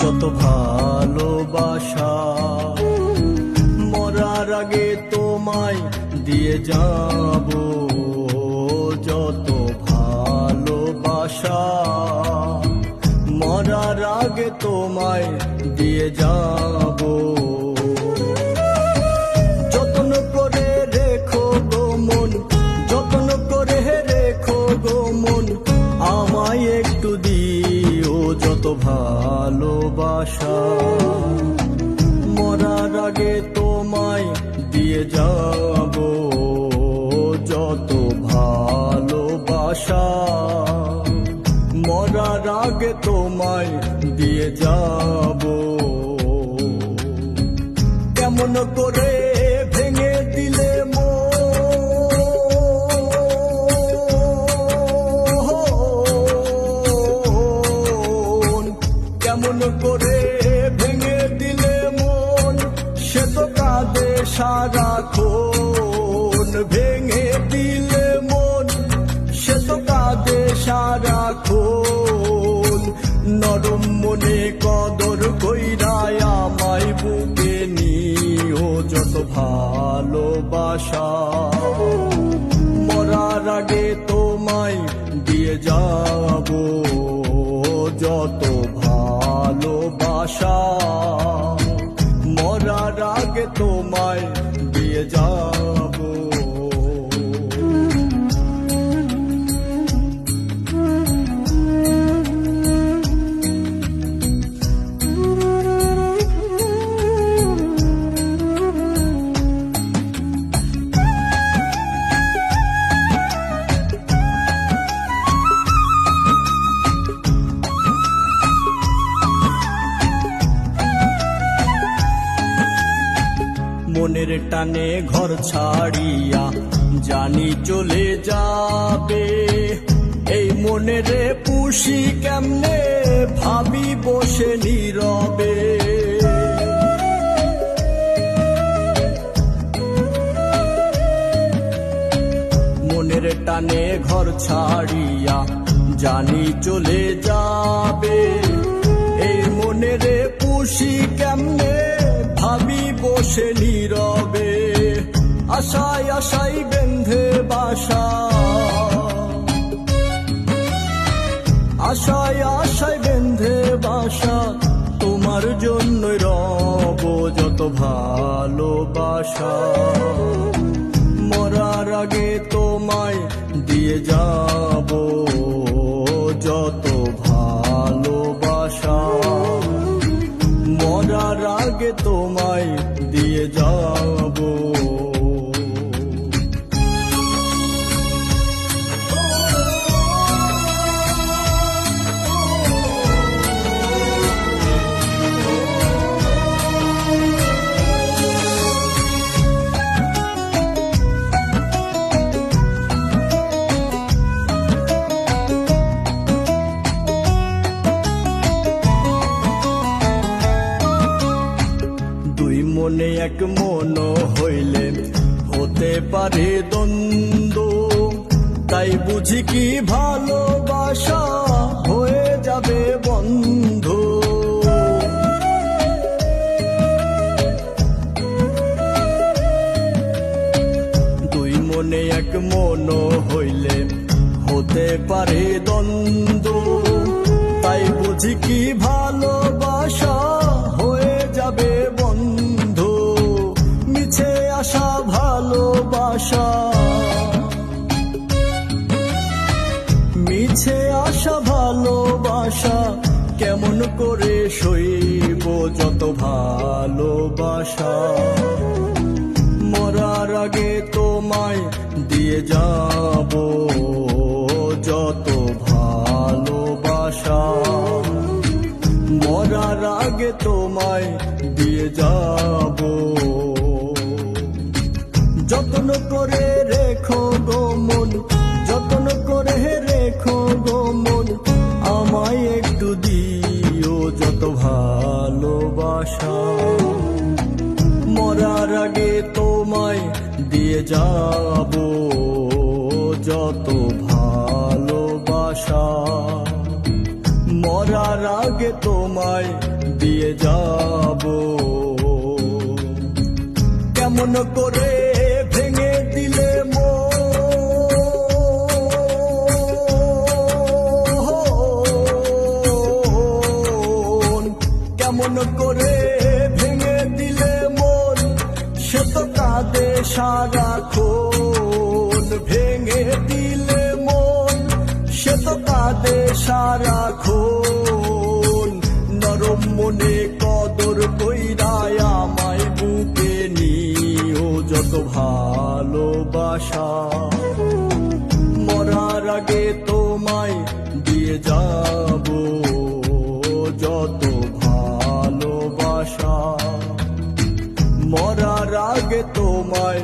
যত ভালোবাসা। মরার আগে তোমায় দিয়ে যাব। যত ভালোবাসা। মরার আগে তোমায় দিয়ে যাব। যত্ন করে রেখো গো মন, যত্ন করে রেখো গো মন। আমায় একটু দিও যত ভালোবাসা। মরার আগে তোমায় দিয়ে যাব। যত ভালোবাসা মরার আগে তোমায় দিয়ে যাব। কেমন করে নিও যত ভালোবাসা। মরার আগে তোমায় দিয়ে যাব যত ভালোবাসা। মরার আগে তোমায় দিয়ে যাব মনের টানে ঘর ছাড়িয়া জানি চলে যাবে। এই মনেরে পুষি কেমনে ভাবি বসে নীরবে। মনের টানে ঘর ছাড়িয়া জানি চলে যাবে। মনেরে পুষি কেমনে? ভাবি বসে নীরবে। আশায় আশাই বেঁধে বাসা। আশায় আশায় বেঁধে বাসা, তোমার জন্য রব যত ভালোবাসা। মরার আগে তোমায় দিয়ে যাব মনে এক মন হইলে হতে পারে দ্বন্দ্ব। তাই বুঝি কি ভালোবাসা হয়ে যাবে বন্ধু। দুই মনে এক মন হইলে হতে পারে দ্বন্দ্ব। তাই বুঝি কি ভালোবাসা করে সইব যত ভালোবাসা। মরার আগে তোমায় দিয়ে যাব যত ভালোবাসা। মরার আগে তোমায় দিয়ে যাব। যত্ন করে আগে তোমায় দিয়ে যাব যত ভালোবাসা। মরার আগে তোমায় দিয়ে যাব। কেমন করে সারাক্ষণ নরম মনে কদর কইরায় আমায় বুকে নিও যত ভালোবাসা। মরার আগে তোমায় দিয়ে যাব যত ভালোবাসা। মরার আগে তোমায়